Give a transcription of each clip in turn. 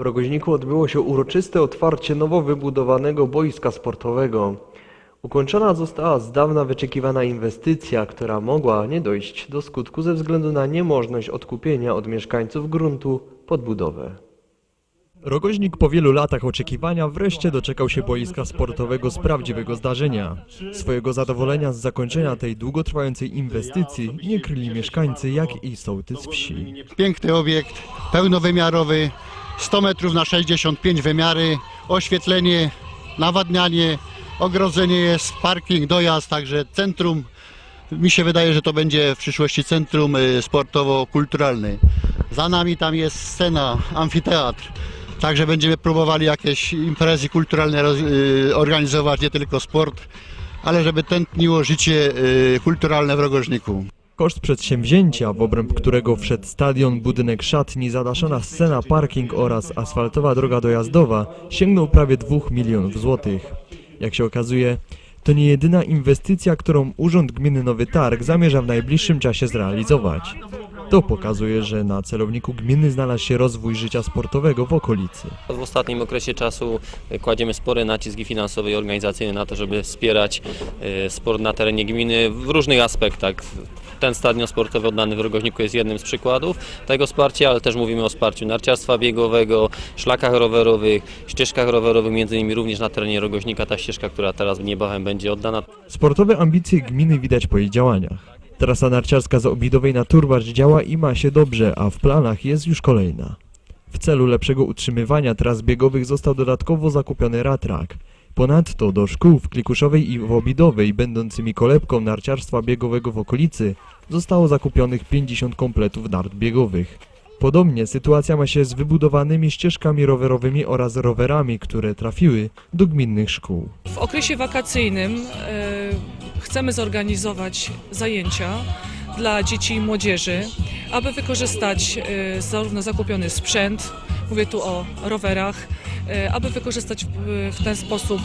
W Rogoźniku odbyło się uroczyste otwarcie nowo wybudowanego boiska sportowego. Ukończona została z dawna wyczekiwana inwestycja, która mogła nie dojść do skutku ze względu na niemożność odkupienia od mieszkańców gruntu pod budowę. Rogoźnik po wielu latach oczekiwania wreszcie doczekał się boiska sportowego z prawdziwego zdarzenia. Swojego zadowolenia z zakończenia tej długotrwającej inwestycji nie kryli mieszkańcy, jak i sołtys wsi. Piękny obiekt, pełnowymiarowy, 100 metrów na 65 wymiary, oświetlenie, nawadnianie, ogrodzenie jest, parking, dojazd, także centrum. Mi się wydaje, że to będzie w przyszłości centrum y, sportowo-kulturalne. Za nami tam jest scena, amfiteatr. Także będziemy próbowali jakieś imprezy kulturalne y, organizować, nie tylko sport, ale żeby tętniło życie y, kulturalne w Rogożniku. Koszt przedsięwzięcia, w obręb którego wszedł stadion, budynek szatni, zadaszona scena, parking oraz asfaltowa droga dojazdowa, sięgnął prawie 2 milionów złotych. Jak się okazuje, to nie jedyna inwestycja, którą Urząd Gminy Nowy Targ zamierza w najbliższym czasie zrealizować. To pokazuje, że na celowniku gminy znalazł się rozwój życia sportowego w okolicy. W ostatnim okresie czasu e, kładziemy spory nacisk i finansowy i organizacyjny na to, żeby wspierać e, sport na terenie gminy w różnych aspektach. Ten stadion sportowy oddany w Rogoźniku jest jednym z przykładów tego wsparcia, ale też mówimy o wsparciu narciarstwa biegowego, szlakach rowerowych, ścieżkach rowerowych, między innymi również na terenie Rogoźnika ta ścieżka, która teraz niebawem będzie oddana. Sportowe ambicje gminy widać po jej działaniach. Trasa narciarska z Obidowej na Turbacz działa i ma się dobrze, a w planach jest już kolejna. W celu lepszego utrzymywania tras biegowych został dodatkowo zakupiony ratrak. Ponadto do szkół w Klikuszowej i w Obidowej, będącymi kolebką narciarstwa biegowego w okolicy, zostało zakupionych 50 kompletów nart biegowych. Podobnie sytuacja ma się z wybudowanymi ścieżkami rowerowymi oraz rowerami, które trafiły do gminnych szkół. W okresie wakacyjnym e, chcemy zorganizować zajęcia dla dzieci i młodzieży, aby wykorzystać e, zarówno zakupiony sprzęt, mówię tu o rowerach, aby wykorzystać w, ten sposób,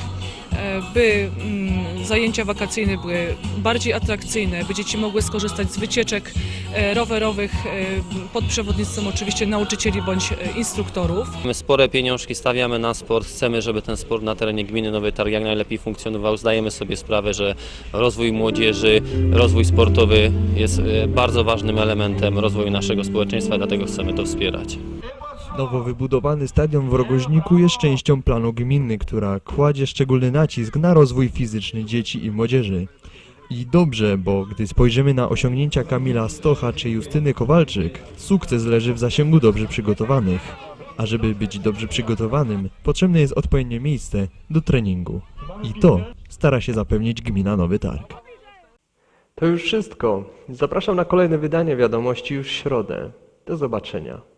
e, by mm, zajęcia wakacyjne były bardziej atrakcyjne, by dzieci mogły skorzystać z wycieczek e, rowerowych e, pod przewodnictwem oczywiście nauczycieli bądź e, instruktorów. My spore pieniążki stawiamy na sport, chcemy, żeby ten sport na terenie gminy Nowy Targ najlepiej funkcjonował. Zdajemy sobie sprawę, że rozwój młodzieży, rozwój sportowy jest e, bardzo ważnym elementem rozwoju naszego społeczeństwa, dlatego chcemy to wspierać. Nowo wybudowany stadion w Rogoźniku jest częścią planu gminy, która kładzie szczególny nacisk na rozwój fizyczny dzieci i młodzieży. I dobrze, bo gdy spojrzymy na osiągnięcia Kamila Stocha czy Justyny Kowalczyk, sukces leży w zasięgu dobrze przygotowanych. A żeby być dobrze przygotowanym, potrzebne jest odpowiednie miejsce do treningu. I to stara się zapewnić gmina Nowy Targ. To już wszystko. Zapraszam na kolejne wydanie wiadomości już w środę. Do zobaczenia.